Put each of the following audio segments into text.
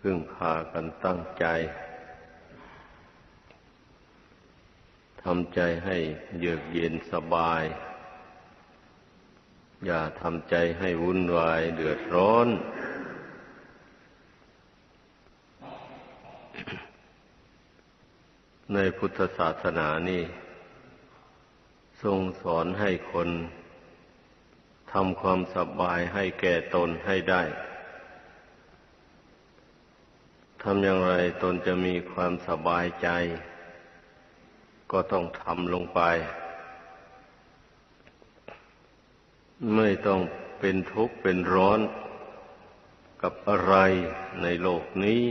พึ่งพากันตั้งใจทำใจให้เยือกเย็นสบาย อย่าทำใจให้วุ่นวายเดือดร้อน ในพุทธศาสนานี่ ทรงสอนให้คนทำความสบายให้แก่ตนให้ได้ ทำอย่างไรตนจะมีความสบายใจ ก็ต้องทำลงไป ไม่ต้องเป็นทุกข์เป็นร้อนกับอะไรในโลกนี้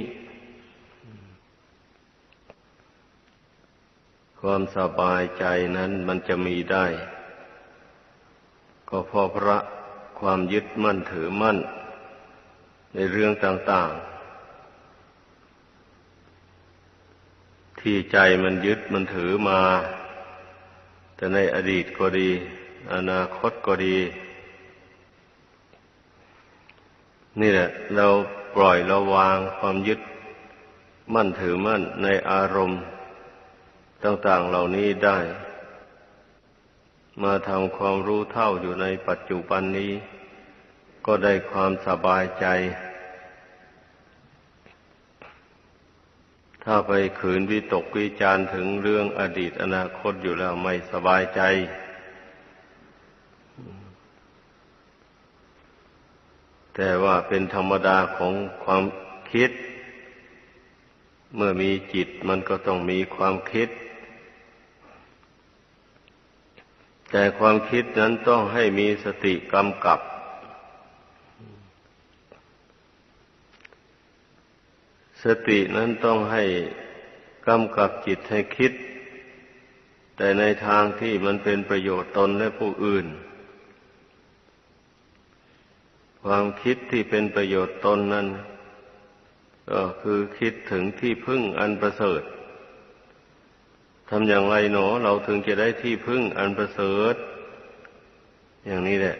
ความสบายใจนั้นมันจะมีได้ ก็เพราะพระความยึดมั่นถือมั่น ในเรื่องต่าง ๆ ที่ใจมันยึดมันถือมา แต่ในอดีตก็ดี อนาคตก็ดี นี่แหละ เราปล่อยเราวางความยึดมั่นถือมั่นในอารมณ์ต่างๆเหล่านี้ได้ มาทำความรู้เท่าอยู่ในปัจจุบันนี้ ก็ได้ความสบายใจ ถ้าไปขืนวิตกวิจารถึงเรื่องอดีตอนาคตอยู่แล้วไม่สบายใจ แต่ว่าเป็นธรรมดาของความคิด เมื่อมีจิตมันก็ต้องมีความคิด แต่ความคิดนั้นต้องให้มีสติกำกับ สตินั้นต้องให้กำกับจิตให้คิด แต่ในทางที่มันเป็นประโยชน์ตนและผู้อื่น ความคิดที่เป็นประโยชน์ตนนั้น ก็คือคิดถึงที่พึ่งอันประเสริฐทำอย่างไรหนอ เราถึงจะได้ที่พึ่งอันประเสริฐ อย่างนี้แหละ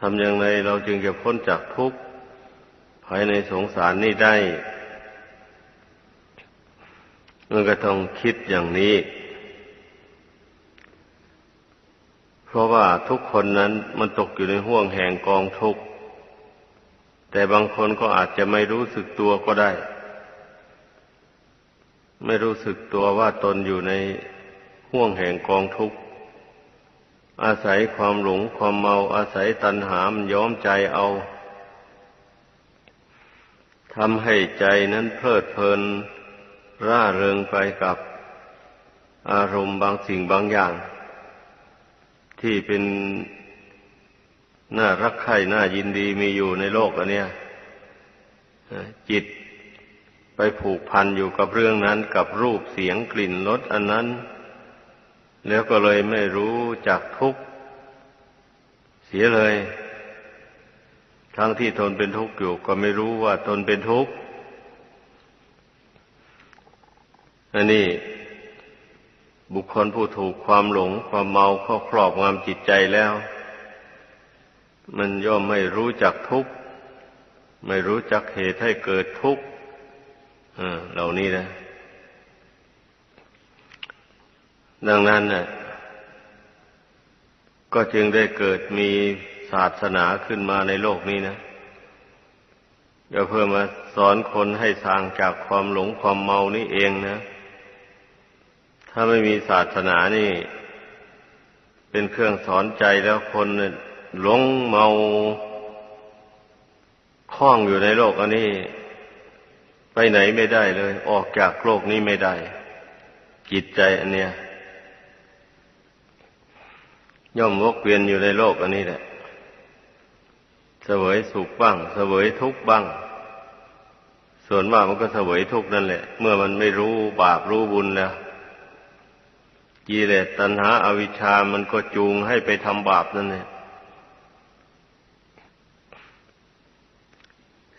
ทำอย่างไรเราจึงจะพ้นจากทุกข์ ภายในสงสารนี่ได้ มันก็ต้องคิดอย่างนี้ เพราะว่าทุกคนนั้นมันตกอยู่ในห่วงแห่งกองทุกข์ แต่บางคนก็อาจจะไม่รู้สึกตัวก็ได้ ไม่รู้สึกตัวว่าตนอยู่ในห่วงแห่งกองทุกข์อาศัยความหลงความเมาอาศัยตัณหามันย้อมใจเอา ทำให้ใจนั้นเพลิดเพลิน ร่าเริงไปกับอารมณ์บางสิ่งบางอย่าง ที่เป็นน่ารักใคร่น่ายินดีมีอยู่ในโลกอันเนี้ยจิตไปผูกพันอยู่กับเรื่องนั้นกับรูปเสียงกลิ่นรสอันนั้น แล้วก็เลยไม่รู้จักทุกข์เสียเลย ทั้งที่ทนเป็นทุกข์อยู่ก็ไม่รู้ว่าตนเป็นทุกข์อันนี้บุคคลผู้ถูกความหลงความเมาเข้าครอบงำจิตใจแล้ว มันย่อมไม่รู้จักทุกข์ไม่รู้จักเหตุให้เกิดทุกข์เหล่านี้นะ ดังนั้นน่ะก็จึงได้เกิดมี ศาสนาขึ้นมาในโลกนี้นะก็เพื่อมาสอนคนให้สางจากความหลงความเมานี่เองนะ ถ้าไม่มีศาสนานี่ เป็นเครื่องสอนใจแล้วคนหลงเมาคล้องอยู่ในโลกอันนี้ ไปไหนไม่ได้เลย ออกจากโลกนี้ไม่ได้ จิตใจอันเนี้ยย่อมวกเวียนอยู่ในโลกอันนี้แหละ เสวยสุขบ้าง เสวยทุกข์บ้าง ส่วนมากมันก็เสวยทุกข์นั่นแหละ เมื่อมันไม่รู้บาปรู้บุญแล้วกิเลสตัณหาอาวิชชามันก็จูงให้ไปทำบาปนั่นแหละ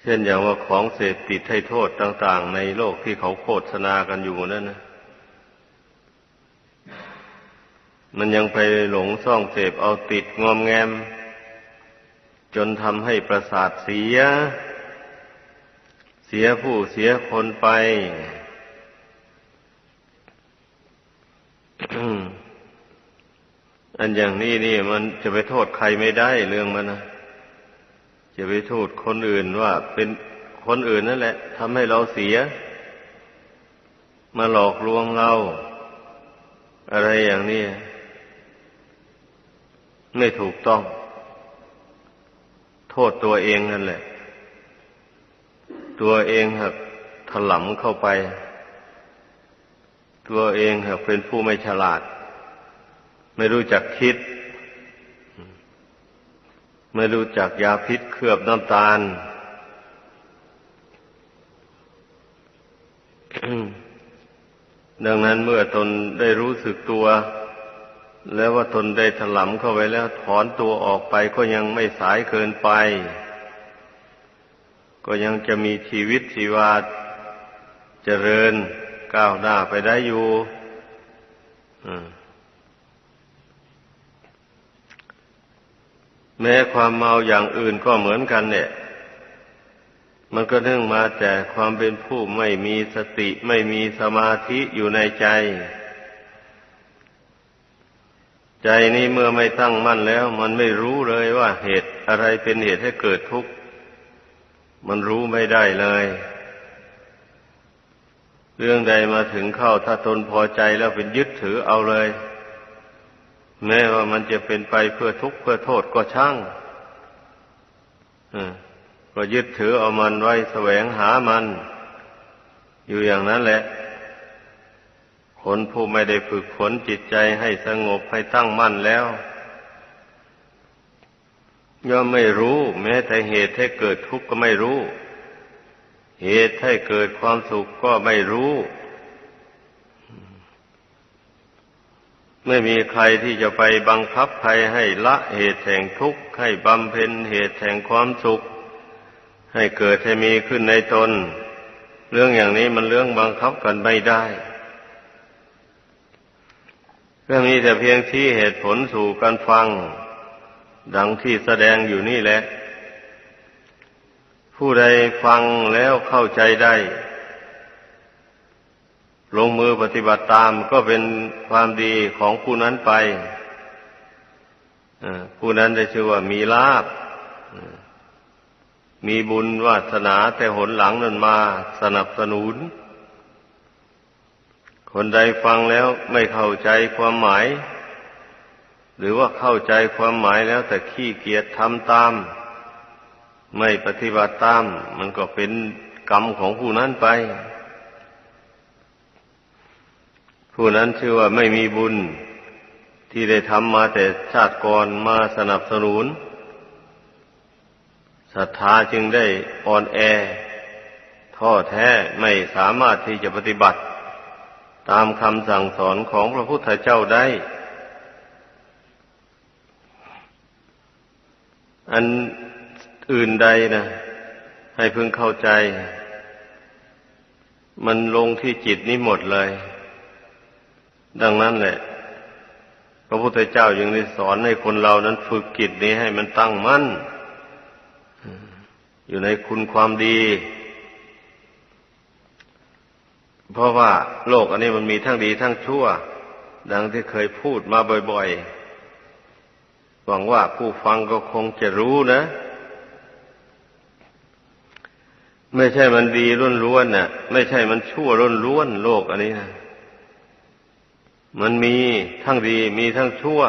เช่นอย่างว่าของเสพติดให้โทษต่าง ๆ ในโลกที่เขาโฆษณากันอยู่นั่นนะ มันยังไปหลงซ่องเสพเอาติดงอมแงม จนทำให้ประสาทเสีย เสียผู้เสียคนไป อันอย่างนี้นี่มันจะไปโทษใครไม่ได้เรื่องมันนะจะไปโทษคนอื่นว่าเป็นคนอื่นนั่นแหละทำให้เราเสีย มาหลอกลวงเรา อะไรอย่างนี้ไม่ถูกต้อง โทษตัวเองนั่นแหละ ตัวเองหักถลำเข้าไป ตัวเองหักเป็นผู้ไม่ฉลาด ไม่รู้จักคิด ไม่รู้จักยาพิษเคลือบน้ำตาลดังนั้นเมื่อตนได้รู้สึกตัว แล้วว่าตนได้ถลำเข้าไปแล้วถอนตัวออกไปก็ยังไม่สายเกินไป ก็ยังจะมีชีวิตชีวาเจริญก้าวหน้าไปได้อยู่แม้ความเมาอย่างอื่นก็เหมือนกันเนี่ย มันก็เนื่องมาจากความเป็นผู้ไม่มีสติไม่มีสมาธิอยู่ในใจใใจนี้เมื่อไม่ตั้งมั่นแล้ว มันไม่รู้เลยว่าเหตุอะไรเป็นเหตุให้เกิดทุกข์ มันรู้ไม่ได้เลย เรื่องใดมาถึงเข้าถ้าตนพอใจแล้วเป็นยึดถือเอาเลย แม้ว่ามันจะเป็นไปเพื่อทุกข์เพื่อโทษก็ช่างก็ยึดถือเอามันไว้แสวงหามัน อยู่อย่างนั้นแหละ คนผู้ไม่ได้ฝึกฝนจิตใจให้สงบให้ตั้งมั่นแล้ว ย่อมไม่รู้ แม้แต่เหตุให้เกิดทุกข์ก็ไม่รู้ เหตุให้เกิดความสุขก็ไม่รู้ ไม่มีใครที่จะไปบังคับใครให้ละเหตุแห่งทุกข์ให้บำเพ็ญเหตุแห่งความสุข ให้เกิดให้มีขึ้นในตน เรื่องอย่างนี้มันเรื่องบังคับกันไม่ได้ ก็มีแต่เพียงที่เหตุผลสู่การฟัง ดังที่แสดงอยู่นี่แหละ ผู้ใดฟังแล้วเข้าใจได้ ลงมือปฏิบัติตามก็เป็นความดีของผู้นั้นไปผู้นั้นได้ชื่อว่ามีลาบมีบุญวาสนาแต่หนหลังนั้นมาสนับสนุน คนใดฟังแล้วไม่เข้าใจความหมาย หรือว่าเข้าใจความหมายแล้วแต่ขี้เกียจทำตาม ไม่ปฏิบัติตาม มันก็เป็นกรรมของผู้นั้นไป ผู้นั้นชื่อว่าไม่มีบุญที่ได้ทำมาแต่ชาติก่อนมาสนับสนุนศรัทธาจึงได้อ่อนแอ ท้อแท้ไม่สามารถที่จะปฏิบัติ ตามคำสั่งสอนของพระพุทธเจ้าได้ อันอื่นใดนะให้พึงเข้าใจ มันลงที่จิตนี้หมดเลย ดังนั้นแหละ พระพุทธเจ้ายังได้สอนให้คนเรานั้นฝึกกิจนี้ให้มันตั้งมั่น อยู่ในคุณความดี เพราะว่าโลกอันนี้มันมีทั้งดีทั้งชั่ว ดังที่เคยพูดมาบ่อยๆ หวังว่าผู้ฟังก็คงจะรู้นะ ไม่ใช่มันดีล้วนๆน่ะ ไม่ใช่มันชั่วล้วนๆโลกอันนี้นะมันมีทั้งดีมีทั้งชั่ว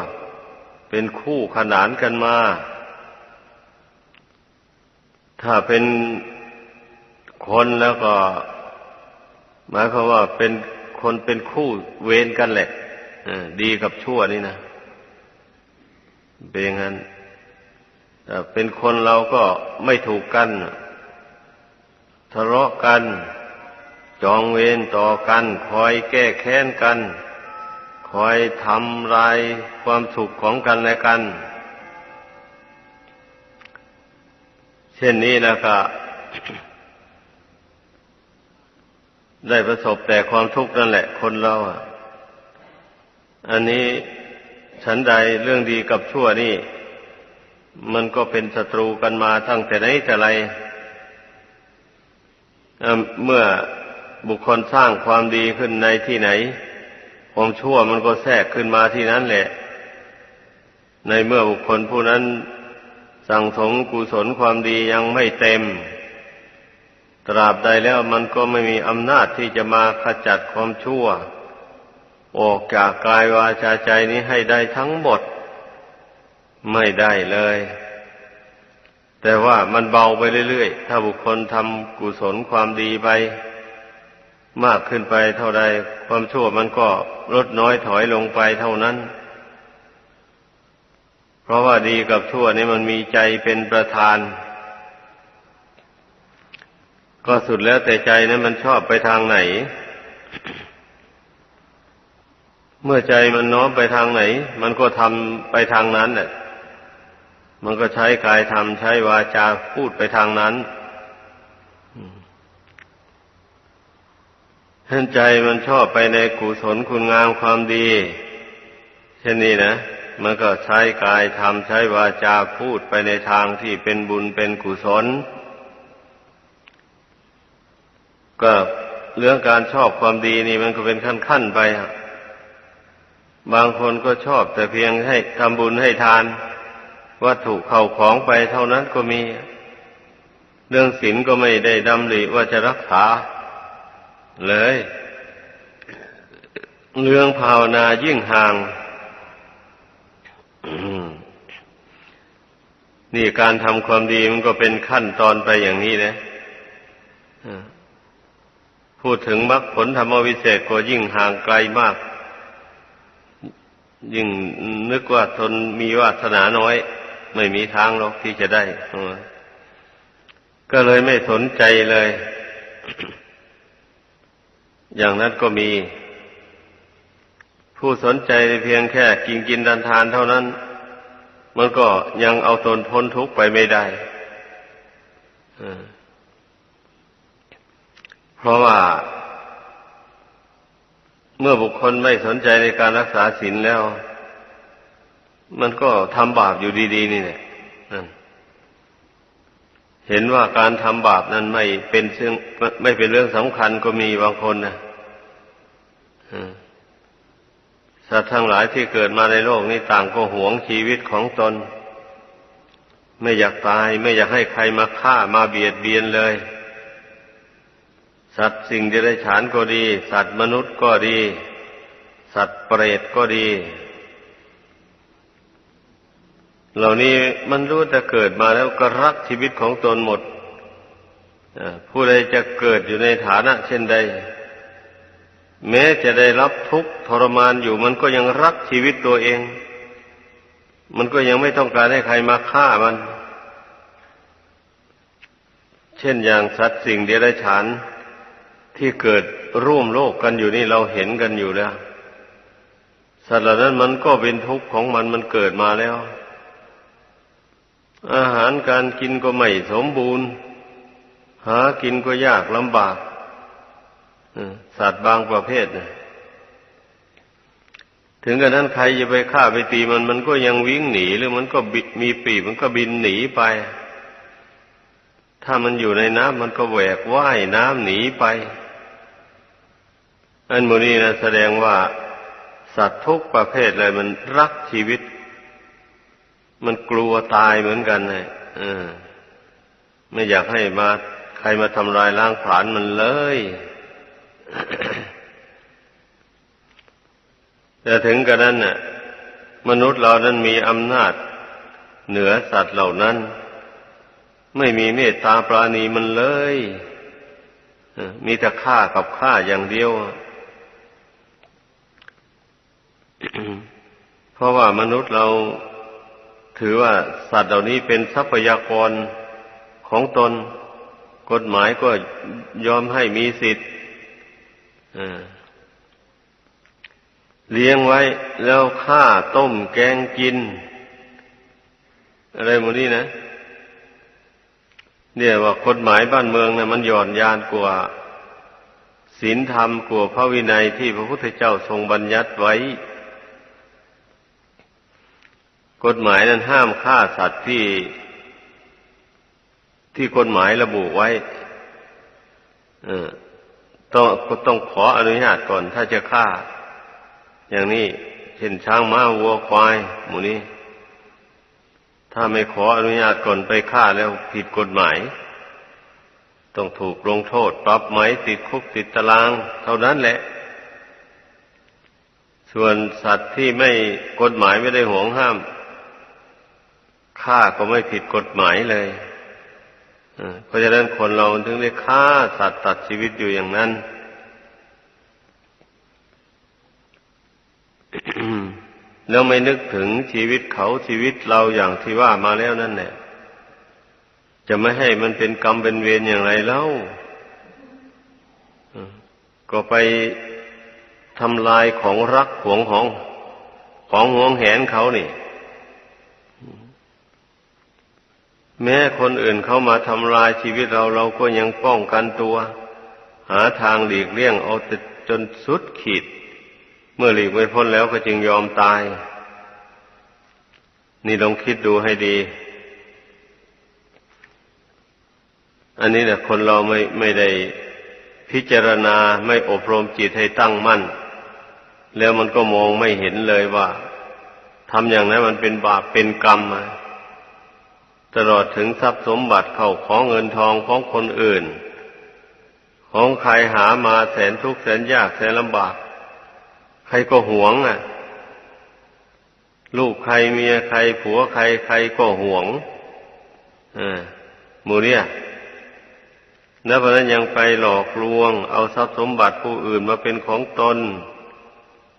เป็นคู่ขนานกันมา ถ้าเป็นคนแล้วก็ หมายความว่าเป็นคนเป็นคู่เวรกันแหละดีกับชั่วนี่นะเป็นอย่างนั้นเป็นคนเราก็ไม่ถูกกันทะเลาะกัน จองเวรต่อกัน คอยแก้แค้นกัน คอยทำลายความสุขของกันและกัน เช่นนี้แล้วก็ ได้ประสบแต่ความทุกข์นั่นแหละ คนเราอะ อันนี้ฉันใดเรื่องดีกับชั่วนี่ มันก็เป็นศัตรูกันมาตั้งแต่ไหนแต่ไรเเมื่อบุคคลสร้างความดีขึ้นในที่ไหน ความชั่วมันก็แทรกขึ้นมาที่นั้นแหละ ในเมื่อบุคคลผู้นั้นสั่งสมกุศลความดียังไม่เต็ม ตราบใดแล้วมันก็ไม่มีอำนาจที่จะมาขจัดความชั่ว ออกจากกายวาจาใจนี้ให้ได้ทั้งหมด ไม่ได้เลย แต่ว่ามันเบาไปเรื่อยๆ ถ้าบุคคลทำกุศลความดีไป มากขึ้นไปเท่าใดความชั่วมันก็ลดน้อยถอยลงไปเท่านั้น เพราะว่าดีกับชั่วนี่มันมีใจเป็นประธาน ก็สุดแล้วแต่ใจนั้นมันชอบไปทางไหน เมื่อใจมันน้อมไปทางไหน มันก็ทำไปทางนั้นแหละมันก็ใช้กายทำใช้วาจาพูดไปทางนั้นเห็นใจมันชอบไปในกุศลคุณงามความดี เช่นนี้นะ มันก็ใช้กายทำใช้วาจาพูดไปในทางที่เป็นบุญเป็นกุศล ก็เรื่องการชอบความดีนี่มันก็เป็นขั้นๆไปบางคนก็ชอบแต่เพียงให้ทำบุญให้ทานวัตถุเข้าของไปเท่านั้นก็มี เรื่องศีลก็ไม่ได้ดำริว่าจะรักษา เลย เรื่องภาวนายิ่งห่างนี่การทำความดีมันก็เป็นขั้นตอนไปอย่างนี้นะ พูดถึงมรรคผลธรรมวิเศษก็ยิ่งห่างไกลมาก ยิ่งนึกว่าตนมีวาสนาน้อย ไม่มีทางหรอกที่จะได้ ก็เลยไม่สนใจเลย อย่างนั้นก็มี ผู้สนใจเพียงแค่กินกินดันทานเท่านั้น มันก็ยังเอาตนพ้นทุกข์ไปไม่ได้ เพราะว่า เมื่อบุคคลไม่สนใจในการรักษาศีลแล้ว มันก็ทำบาปอยู่ดีๆ นี่แหละเห็นว่าการทำบาปนั้นไม่เป็นเรื่งไม่เป็นเรื่องสำคัญก็มีบางคนนะสัตว์ทั้งหลายที่เกิดมาในโลกนี้ต่างก็หวงชีวิตของตน ไม่อยากตายไม่อยากให้ใครมาฆ่ามาเบียดเบียนเลย สัตว์สิ่งเดรัจฉานก็ดี สัตว์มนุษย์ก็ดี สัตว์เปรตก็ดี เหล่านี้มันรู้แต่เกิดมาแล้วก็รักชีวิตของตนหมดผู้ใดจะเกิดอยู่ในฐานะ เช่นใด แม้จะได้รับทุกข์ทรมานอยู่มันก็ยังรักชีวิตตัวเอง มันก็ยังไม่ต้องการให้ใครมาฆ่ามัน เช่นอย่างสัตว์สิ่งเดรัจฉาน ที่เกิดร่วมโลกกันอยู่นี่เราเห็นกันอยู่แล้วสัตว์เหล่านั้นมันก็เป็นทุกข์ของมันมันเกิดมาแล้ว อาหารการกินก็ไม่สมบูรณ์ หากินก็ยากลำบากสัตว์บางประเภทนะถึงกระนั้นใครจะไปฆ่าไปตีมันมันก็ยังวิ่งหนีหรือมันก็บิมีปีมันก็บินหนีไป ถ้ามันอยู่ในน้ำมันก็แหวกว่ายน้ำหนีไป อันโมนี้นะแสดงว่าสัตว์ทุกประเภทเลยมันรักชีวิต มันกลัวตายเหมือนกันเลยไม่อยากให้มาใครมาทำลายล้างผลาญมันเลย แต่ถึงกระนั้นน่ะ มนุษย์เรานั้นมีอำนาจ เหนือสัตว์เหล่านั้น ไม่มีเมตตาปราณีมันเลย มีแต่ฆ่ากับฆ่าอย่างเดียว เพราะว่ามนุษย์เราถือว่าสัตว์เหล่านี้เป็นทรัพยากรของตน กฎหมายก็ยอมให้มีสิทธิ์เลี้ยงไว้แล้วฆ่าต้มแกงกิน อะไรหมดนี้นะ เนี่ยว่ากฎหมายบ้านเมืองนะมันหย่อนยานกว่าศีลธรรมกว่าพระวินัยที่พระพุทธเจ้าทรงบัญญัติไว้ กฎหมายนั้นห้ามฆ่าสัตว์ที่ ที่กฎหมายระบุไว้เออต้องต้องขออนุญาตก่อนถ้าจะฆ่า อย่างนี้เช่นช้างม้าวัวควาย หมูนี้ ถ้าไม่ขออนุญาตก่อนไปฆ่าแล้วผิดกฎหมาย ต้องถูกลงโทษปรับไหมติดคุกติดตาราง เท่านั้นแหละ ส่วนสัตว์ที่ไม่กฎหมายไม่ได้ห่วงห้าม ฆ่าก็ไม่ผิดกฎหมายเลยเพราะฉะนั้นคนเราถึงได้ฆ่าสัตว์ตัดชีวิตอยู่อย่างนั้นแล้วไม่นึกถึงชีวิตเขาชีวิตเราอย่างที่ว่ามาแล้วนั่นแหละจะไม่ให้มันเป็นกรรมเป็นเวรอย่างไรเล่าก็ไปทำลายของรักหวงของของหวงแหนเขานี่ แม้คนอื่นเข้ามาทำลายชีวิตเราเราก็ยังป้องกันตัว หาทางหลีกเลี่ยงเอาจนสุดขีด เมื่อหลีกไม่พ้นแล้วก็จึงยอมตาย นี่ลองคิดดูให้ดี อันนี้แหละคนเราไม่ไม่ได้พิจารณาไม่อบรมจิตให้ตั้งมั่น แล้วมันก็มองไม่เห็นเลยว่าทำอย่างนั้นมันเป็นบาปเป็นกรรมมา ตลอดถึงทรัพย์สมบัติเข้าของเงินทองของคนอื่น ของใครหามาแสนทุกข์แสนยากแสนลำบาก ใครก็หวงอะ ลูกใครเมียใครผัวใครใครก็หวงอ่ามูเนี่ยแล้วเพราะนั้นยังไปหลอกลวง เอาทรัพย์สมบัติผู้อื่นมาเป็นของตน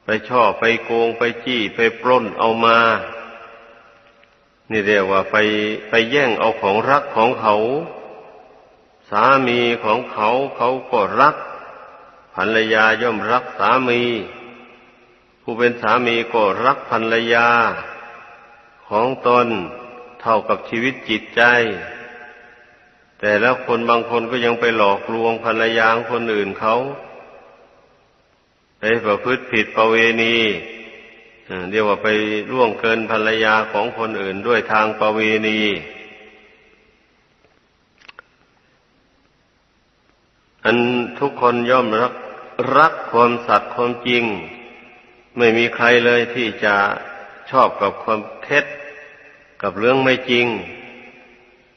ไปช่อไปโกงไปจี้ไปปล้นเอามา นี่เรียกว่าไปไปแย่งเอาของรักของเขา สามีของเขาเขาก็รักภรรยาย่อมรักสามี ผู้เป็นสามีก็รักภรรยา ของตนเท่ากับชีวิตจิตใจ แต่แล้วคนบางคนก็ยังไปหลอกลวงภรรยาคนอื่นเขาไปประพฤติผิดประเวณี เรียกว่าไปล่วงเกินภรรยาของคนอื่นด้วยทางประเวณี อันทุกคนย่อมรักรักความสัตย์ความจริง ไม่มีใครเลยที่จะชอบกับความเท็จกับเรื่องไม่จริง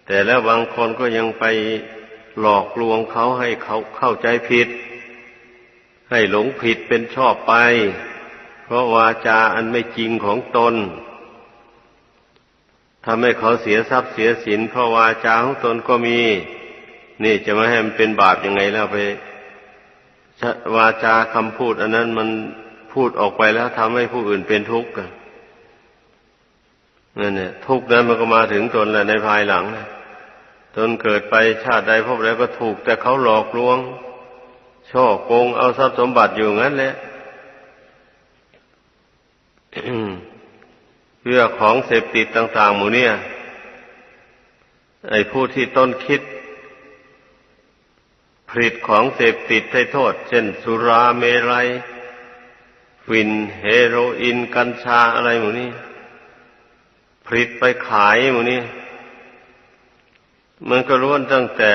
แต่แล้วบางคนก็ยังไปหลอกลวงเขาให้เขาเข้าใจผิด ให้หลงผิดเป็นชอบไป เพราะวาจาอันไม่จริงของตนทำให้เขาเสียทรัพย์เสียสินเพราะวาจาของตนก็มี นี่จะมาให้มันเป็นบาปยังไงแล้วไปวาจาคำพูด อันนั้นมันพูดออกไปแล้วทำให้ผู้อื่นเป็นทุกข์นั่นเนี่ยทุกข์นั้นมันก็มาถึงตนแหละในภายหลังตนเกิดไปชาติใดพบแล้วก็ถูก แต่เขาหลอกลวง ช่อโกงเอาทรัพย์สมบัติอยู่งั้นแหละ เพื่อของเสพติดต่าง ๆ หมู่เนี่ย ไอ้ผู้ที่ต้นคิด ผลิตของเสพติดให้โทษ เช่น สุราเมรัยฟินเฮโรอีนกัญชาอะไรหมู่นี้ผลิตไปขายหมู่นี้มันก็ล้วนตั้งแต่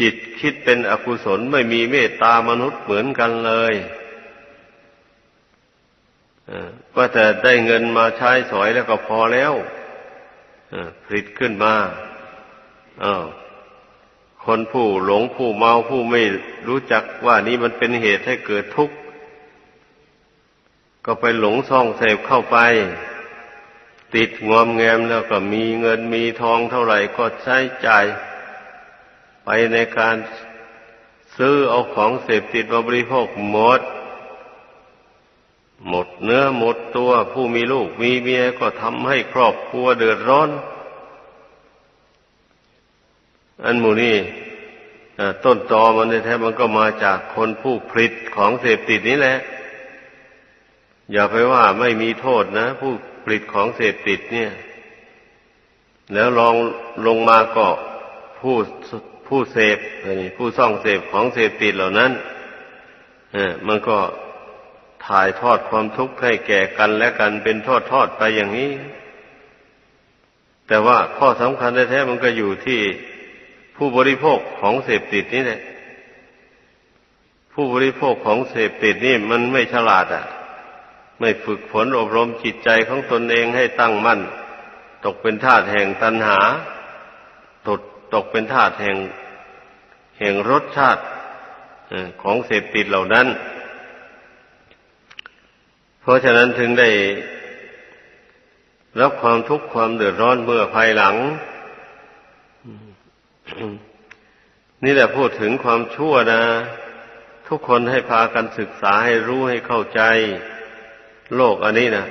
จิตคิดเป็นอกุศลไม่มีเมตตามนุษย์เหมือนกันเลย ก็แต่ได้เงินมาใช้สอยแล้วก็พอแล้วผลิตขึ้นมาอาคนผู้หลงผู้เมาผู้ไม่รู้จักว่านี้มันเป็นเหตุให้เกิดทุกข์ ก็ไปหลงซ่องเสพเข้าไป ติดงอมแงมแล้วก็มีเงินมีทองเท่าไหร่ก็ใช้จ่าย ไปในการซื้อเอาของเสพติดมาบริโภคหมด หมดเนื้อหมดตัวผู้มีลูกมีเมียก็ทำให้ครอบครัวเดือดร้อน อันหมูนี่ต้นตอมันแท้มันก็มาจากคนผู้ผลิตของเสพติดนี้แหละ อย่าไปว่าไม่มีโทษนะ ผู้ผลิตของเสพติดเนี่ย แล้วลองลงมาก็ผู้ผู้เสพผู้ซ่องเสพของเสพติดเหล่านั้นมันก็ ถ่ายทอดความทุกข์ให้แก่กันและกันเป็นทอดทอดไปอย่างนี้ แต่ว่าข้อสำคัญแท้ๆมันก็อยู่ที่ผู้บริโภคของเสพติดนี่แหละ ผู้บริโภคของเสพติดนี่มันไม่ฉลาดอะ ไม่ฝึกฝนอบรมจิตใจของตนเองให้ตั้งมั่น ตกเป็นทาสแห่งตัณหา ตกตกเป็นทาสแห่ง แห่งรสชาติของเสพติดเหล่านั้น ราะฉะนั้นถึงได้รับความทุกข์ความเดือดร้อนเมื่อภายหลัง นี่แหละพูดถึงความชั่วนะ ทุกคนให้พากันศึกษาให้รู้ให้เข้าใจ โลกอันนี้นะ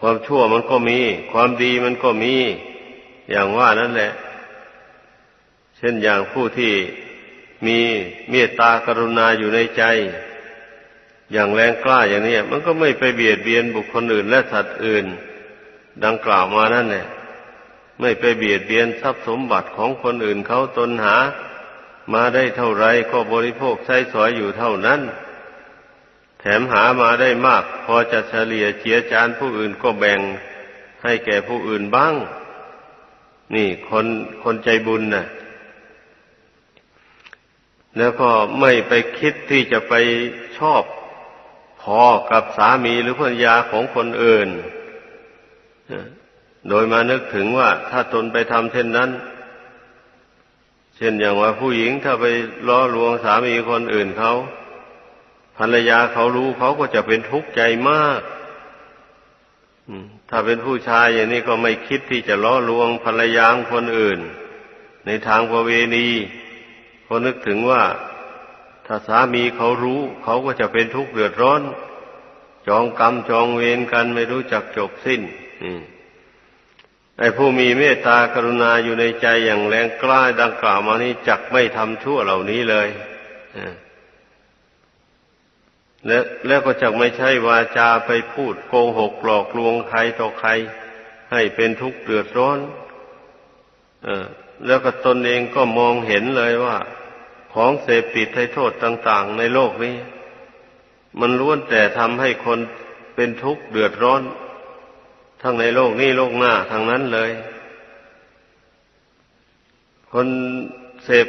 ความชั่วมันก็มี ความดีมันก็มี อย่างว่านั่นแหละ เช่นอย่างผู้ที่มีเมตตากรุณาอยู่ในใจ อย่างแรงกล้าอย่างนี้มันก็ไม่ไปเบียดเบียนบุคคลอื่นและสัตว์อื่น ดังกล่าวมานั่นแหละไม่ไปเบียดเบียนทรัพย์สมบัติของคนอื่นเขาตนหา มาได้เท่าไรก็บริโภคใช้สอยอยู่เท่านั้น แถมหามาได้มาก พอจะเฉลี่ยเจียจานผู้อื่นก็แบ่งให้แก่ผู้อื่นบ้าง นี่คนคนใจบุญนะ่ะแล้วก็ไม่ไปคิดที่จะไปชอบ อกับสามีหรือภรรยาของคนอื่น โดยมานึกถึงว่าถ้าตนไปทำเช่นนั้น เช่นอย่างว่าผู้หญิงถ้าไปล้อลวงสามีคนอื่นเขาภรรยาเขารู้เขาก็จะเป็นทุกข์ใจมากถ้าเป็นผู้ชายอย่างนี้ก็ไม่คิดที่จะล้อลวงภรรยาคนอื่น ในทางประเวณีพอนึกถึงว่า ถ้าสามีเขารู้เขาก็จะเป็นทุกข์เดือดร้อน จองกรรมจองเวรกันไม่รู้จักจบสิ้นไอ้ผู้มีเมตตากรุณาอยู่ในใจอย่างแรงกล้าดังกล่าวมานี้จักไม่ทำชั่วเหล่านี้เลยและแล้วก็จักไม่ใช่วาจาไปพูดโกหกหลอกลวงใครต่อใคร ให้เป็นทุกข์เดือดร้อนแล้วก็ตนเองก็มองเห็นเลยว่า ของเสพติดให้โทษต่าง ๆ ในโลกนี้ มันล้วนแต่ทำให้คนเป็นทุกข์เดือดร้อน ทั้งในโลกนี้โลกหน้าทางนั้นเลย คนเสพ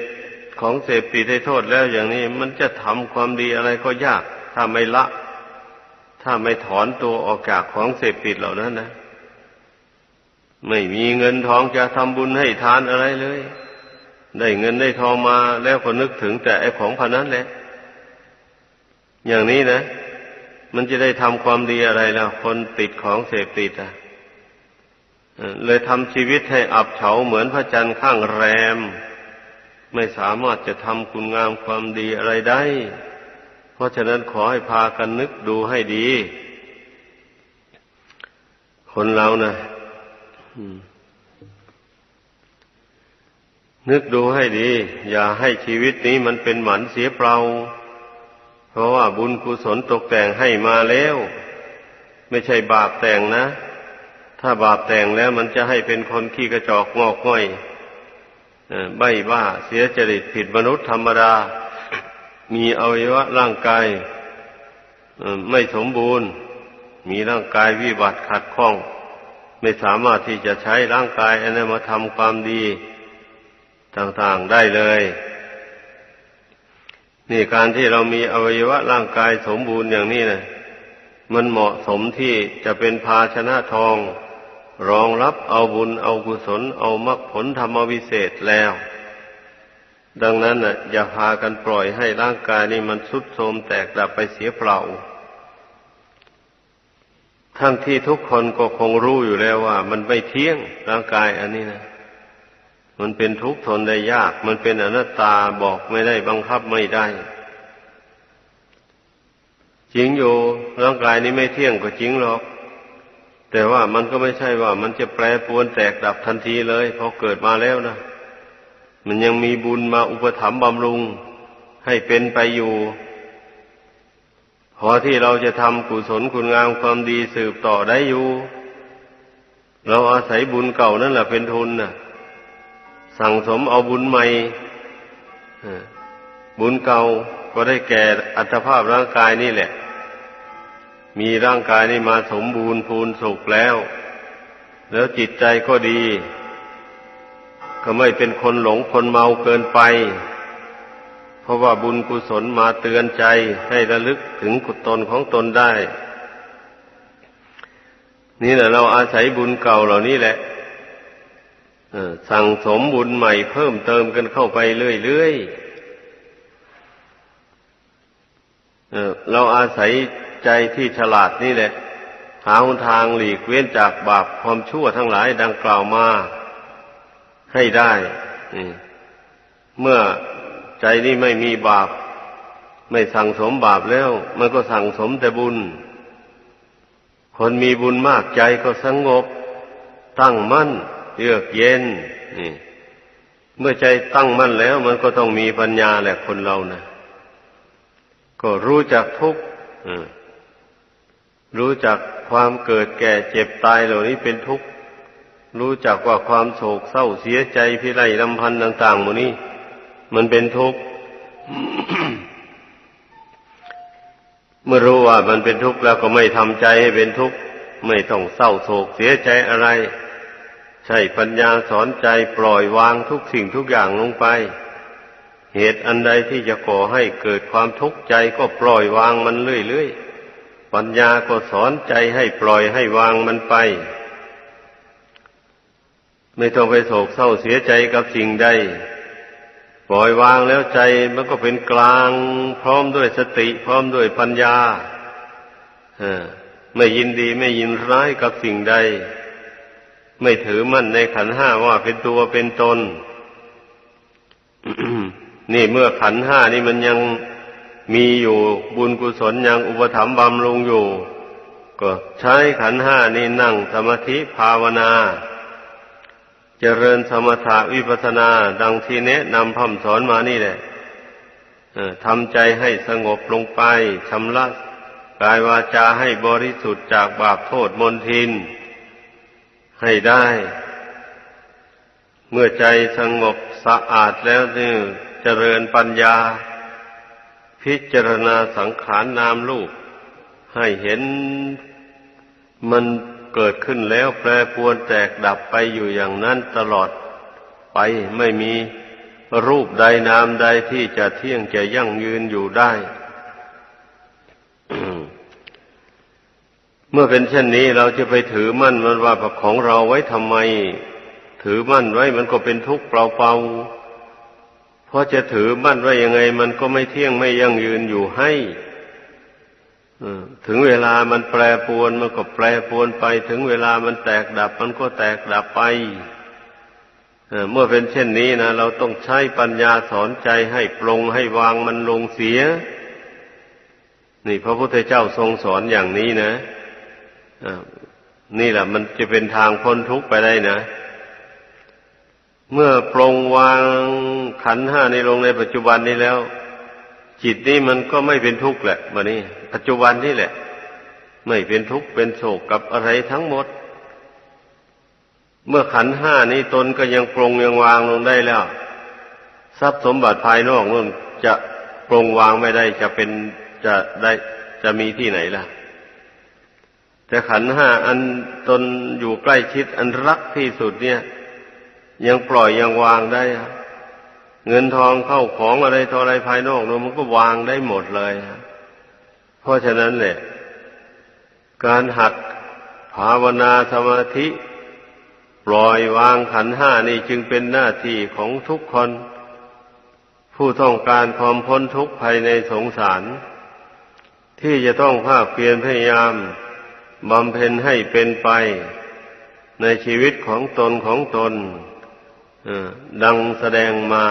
ของเสพติดให้โทษแล้วอย่างนี้ มันจะทำความดีอะไรก็ยาก ถ้าไม่ละ ถ้าไม่ถอนตัวออกจากของเสพติดเหล่านั้นนะ ไม่มีเงินทองจะทำบุญให้ทานอะไรเลย ได้เงินได้ทองมาแล้วก็นึกถึงแต่ไอ้ของพันนั้นแหละ อย่างนี้นะ มันจะได้ทำความดีอะไรล้วคนติดของเสพติดอะเลยทำชีวิตให้อับเฉาเหมือนพระจันทร์ข้างแรม ไม่สามารถจะทำคุณงามความดีอะไรได้ เพราะฉะนั้นขอให้พากันนึกดูให้ดี คนเรานะอืม นึกดูให้ดี อย่าให้ชีวิตนี้มันเป็นหมันเสียเปล่า เพราะว่าบุญกุศลตกแต่งให้มาแล้ว ไม่ใช่บาปแต่งนะ ถ้าบาปแต่งแล้วมันจะให้เป็นคนขี้กระจอกงอกง่อยใบบ้าเสียจริตผิดมนุษย์ธรรมดา มีอวัยวะร่างกายไม่สมบูรณ์ มีร่างกายวิบัติขัดข้อง ไม่สามารถที่จะใช้ร่างกายอันนั้นมาทำความดี ต่างๆได้เลย นี่การที่เรามีอวัยวะร่างกายสมบูรณ์อย่างนี้นะมันเหมาะสมที่จะเป็นภาชนะทอง รองรับเอาบุญเอากุศล เอามรรคผลธรรมวิเศษแล้ว ดังนั้นน่ะ อย่าพากันปล่อยให้ร่างกายนี้มันสุดโทมแตกดับไปเสียเปล่าทั้งที่ทุกคนก็คงรู้อยู่แล้วว่า มันไม่เที่ยงร่างกายอันนี้นะ มันเป็นทุกข์ทนได้ยาก มันเป็นอนัตตาบอกไม่ได้บังคับไม่ได้จริงอยู่ร่างกายนี้ไม่เที่ยงก็จริงหรอก แต่ว่ามันก็ไม่ใช่ว่า มันจะแปรปรวนแตกดับทันทีเลยพอเกิดมาแล้วนะมันยังมีบุญมาอุปถัมภ์บำรุง ให้เป็นไปอยู่ พอที่เราจะทำกุศลคุณงามความดีสืบต่อได้อยู่ เราอาศัยบุญเก่านั่นแหละเป็นทุนนะ่ะ สั่งสมเอาบุญใหม่บุญเก่าก็ได้แก่อัตภาพร่างกายนี่แหละ มีร่างกายนี่มาสมบูรณ์พูนสุขแล้ว แล้วจิตใจก็ดี ก็ไม่เป็นคนหลงคนเมาเกินไป เพราะว่าบุญกุศลมาเตือนใจให้ระลึกถึงกุตนของตนได้ นี่แหละเราอาศัยบุญเก่าเหล่านี้แหละ สั่งสมบุญใหม่เพิ่มเติมกันเข้าไปเรื่อยๆเราอาศัยใจที่ฉลาดนี่แหละ หาหนทางหลีกเว้นจากบาปความชั่วทั้งหลายดังกล่าวมาให้ได้เมื่อใจนี่ไม่มีบาป ไม่สั่งสมบาปแล้ว มันก็สั่งสมแต่บุญ คนมีบุญมากใจก็สงบ ตั้งมั่น เยือกเย็นนี่เมื่อใจตั้งมั่นแล้ว มันก็ต้องมีปัญญาแหละคนเรานะก็รู้จักทุกข์รู้จักความเกิดแก่เจ็บตายเหล่านี้เป็นทุกข์ รู้จักว่าความโศกเศร้าเสียใจพิไรลำพันธ์ต่างๆหมดนี้ มันเป็นทุกข์ เมื่อรู้ว่ามันเป็นทุกข์แล้วก็ไม่ทำใจให้เป็นทุกข์ ไม่ต้องเศร้าโศกเสียใจอะไร ใช้ปัญญาสอนใจปล่อยวางทุกสิ่งทุกอย่างลงไป เหตุอันใดที่จะก่อให้เกิดความทุกข์ใจก็ปล่อยวางมันเรื่อยๆ ปัญญาก็สอนใจให้ปล่อยให้วางมันไป ไม่ต้องไปโศกเศร้าเสียใจกับสิ่งใด ปล่อยวางแล้วใจมันก็เป็นกลาง พร้อมด้วยสติ พร้อมด้วยปัญญาไม่ยินดีไม่ยินร้ายกับสิ่งใด ไม่ถือมั่นในขันห้าว่าเป็นตัวเป็นตน นี่เมื่อขันห้านี่มันยังมีอยู่บุญกุศลยังอุปถัมภ์บำรุงอยู่ ก็ใช้ขันห้านี่นั่งสมาธิภาวนาเจริญสมถะวิปัสสนา ดังที่แนะนำพร่ำสอนมานี่แหละทำใจให้สงบลงไปชำระกายวาจาให้บริสุทธิ์จากบาปโทษมนทิน ให้ได้ เมื่อใจสงบสะอาดแล้วนี่เจริญปัญญา พิจารณาสังขารนามรูปให้เห็นมันเกิดขึ้นแล้วแปรปรวนแตกดับไปอยู่อย่างนั้นตลอดไปไม่มีรูปใดนามใดที่จะเที่ยงจะยั่งยืนอยู่ได้ เมื่อเป็นเช่นนี้เราจะไปถือมั่นมันว่าของเราไว้ทำไม ถือมั่นไว้มันก็เป็นทุกข์เปล่าๆเพราะจะถือมั่นไว้ยังไง มันก็ไม่เที่ยงไม่ยั่งยืนอยู่ให้ถึงเวลามันแปรปรวนมันก็แปรปรวนไป ถึงเวลามันแตกดับ มันก็แตกดับไปเมื่อเป็นเช่นนี้นะเราต้องใช้ปัญญาสอนใจให้ปรงให้วางมันลงเสีย นี่พระพุทธเจ้าทรงสอนอย่างนี้นะ นี่แหละมันจะเป็นทางพ้นทุกข์ไปได้นะ เมื่อปรงวางขันห้าในลงในปัจจุบันนี้แล้ว จิตนี้มันก็ไม่เป็นทุกข์แหละมานี้ปัจจุบันนี่แหละ ไม่เป็นทุกข์เป็นโศกกับอะไรทั้งหมด เมื่อขันห้านี้ตนก็ยังปรงยังวางลงได้แล้ว ทรัพย์สมบัติภายนอกนั่นจะปรงวางไม่ได้จะเป็นจะได้จะมีที่ไหนล่ะ แต่ขันห้าอันตนอยู่ใกล้ชิดอันรักที่สุดเนี่ย ยังปล่อยยังวางได้เงินทองเข้าของอะไรทออะไรภายนอกนมันก็วางได้หมดเลยเพราะฉะนั้นเนี่ยการหัดภาวนาสมาธิ ปล่อยวางขันห้านี่จึงเป็นหน้าที่ของทุกคน ผู้ต้องการความพ้นทุกข์ภายในสงสาร ที่จะต้องภาคเพียรพยายาม บำเพ็ญให้เป็นไป ในชีวิตของตนของตนดังแสดงมา